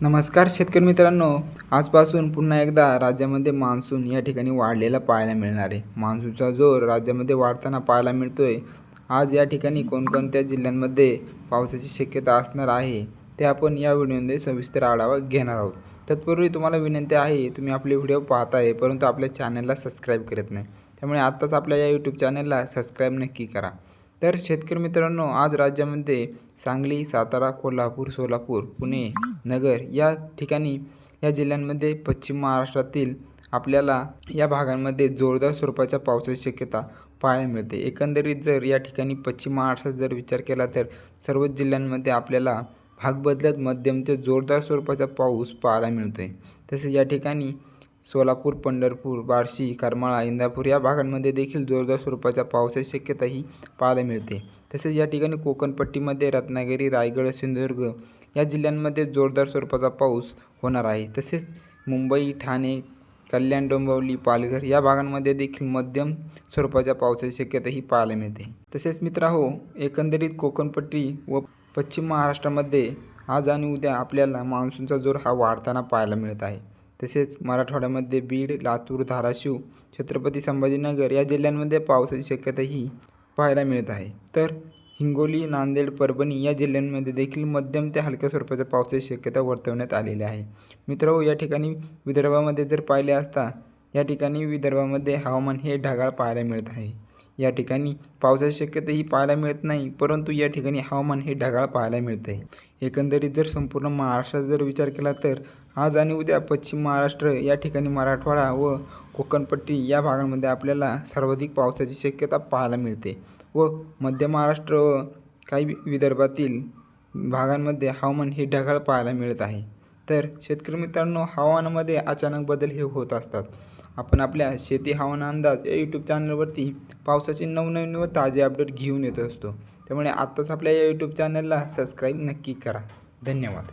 नमस्कार शेतकरी मित्रांनो आजपासून पुन्हा एकदा राज्यामध्ये मान्सून या ठिकाणी वाढलेला पाहायला मिळणार आहे. मान्सूनचा जोर राज्यामध्ये वाढताना पाहायला मिळतोय. आज या ठिकाणी कोणकोणत्या जिल्ह्यांमध्ये पावसाची शक्यता असणार आहे ते आपण या व्हिडिओमध्ये सविस्तर आढावा घेणार आहोत. तत्पूर्वी तुम्हाला विनंती आहे तुम्ही आपले व्हिडिओ पाहताय परंतु आपल्या चॅनलला सबस्क्राईब करत नाही. त्यामुळे आत्ताच आपल्या या यूट्यूब चॅनलला सबस्क्राईब नक्की करा. तर शेतकरी मित्रांनो आज राज्यामध्ये सांगली सातारा कोल्हापूर सोलापूर पुणे नगर या ठिकाणी या जिल्ह्यांमध्ये पश्चिम महाराष्ट्रातील आपल्याला या भागांमध्ये जोरदार स्वरूपाच्या पावसाची शक्यता पाहायला मिळते. एकंदरीत जर या ठिकाणी पश्चिम महाराष्ट्रात जर विचार केला तर सर्वच जिल्ह्यांमध्ये आपल्याला भाग बदलत मध्यम ते जोरदार स्वरूपाचा पाऊस पाहायला मिळतो आहे तसेच या ठिकाणी सोलापूर पंढरपूर बार्शी करमाळा इंदापूर या भागांमध्ये देखील जोरदार स्वरूपाच्या पावसाची शक्यताही पाहायला मिळते. तसेच या ठिकाणी कोकणपट्टीमध्ये रत्नागिरी रायगड सिंधुदुर्ग या जिल्ह्यांमध्ये जोरदार स्वरूपाचा पाऊस होणार आहे. तसेच मुंबई ठाणे कल्याण डोंबिवली पालघर या भागांमध्ये देखील मध्यम स्वरूपाच्या पावसाची शक्यताही पाहायला मिळते. तसेच मित्रांनो हो, एकंदरीत कोकणपट्टी व पश्चिम महाराष्ट्रामध्ये आज आणि उद्या आपल्याला मान्सूनचा जोर हा वाढताना पाहायला मिळत आहे. तसेच मराठवाड्यामध्ये बीड लातूर धाराशिव छत्रपती संभाजीनगर या जिल्ह्यांमध्ये पावसाची शक्यताही पाहायला मिळत आहे. तर हिंगोली नांदेड परभणी या जिल्ह्यांमध्ये देखील मध्यम ते हलक्या स्वरूपाच्या पावसाची शक्यता वर्तवण्यात आलेली आहे. मित्र या ठिकाणी विदर्भामध्ये जर पाहिले असता या ठिकाणी विदर्भामध्ये हवामान हे ढगाळ पाहायला मिळत आहे. या ठिकाणी पावसाची शक्यता ही पाहायला मिळत नाही परंतु या ठिकाणी हवामान हे ढगाळ पाहायला मिळत आहे एकंदरीत जर संपूर्ण महाराष्ट्राचा जर विचार केला तर आज आणि उद्या पश्चिम महाराष्ट्र या ठिकाणी मराठवाडा व कोकणपट्टी या भागांमध्ये आपल्याला सर्वाधिक पावसाची शक्यता पाहायला मिळते व मध्य महाराष्ट्र व काही विदर्भातील भागांमध्ये हवामान हे ढगाळ पाहायला मिळत आहे. तर शेतकरी मित्रांनो हवामानामध्ये अचानक बदल हे होत असतात. आपण आपल्या शेती हवामान अंदाज या यूट्यूब चॅनलवरती पावसाचे नवनवीन व ताजे अपडेट घेऊन येत असतो. त्यामुळे आत्ताच आपल्या या यूट्यूब चॅनलला सबस्क्राईब नक्की करा. धन्यवाद.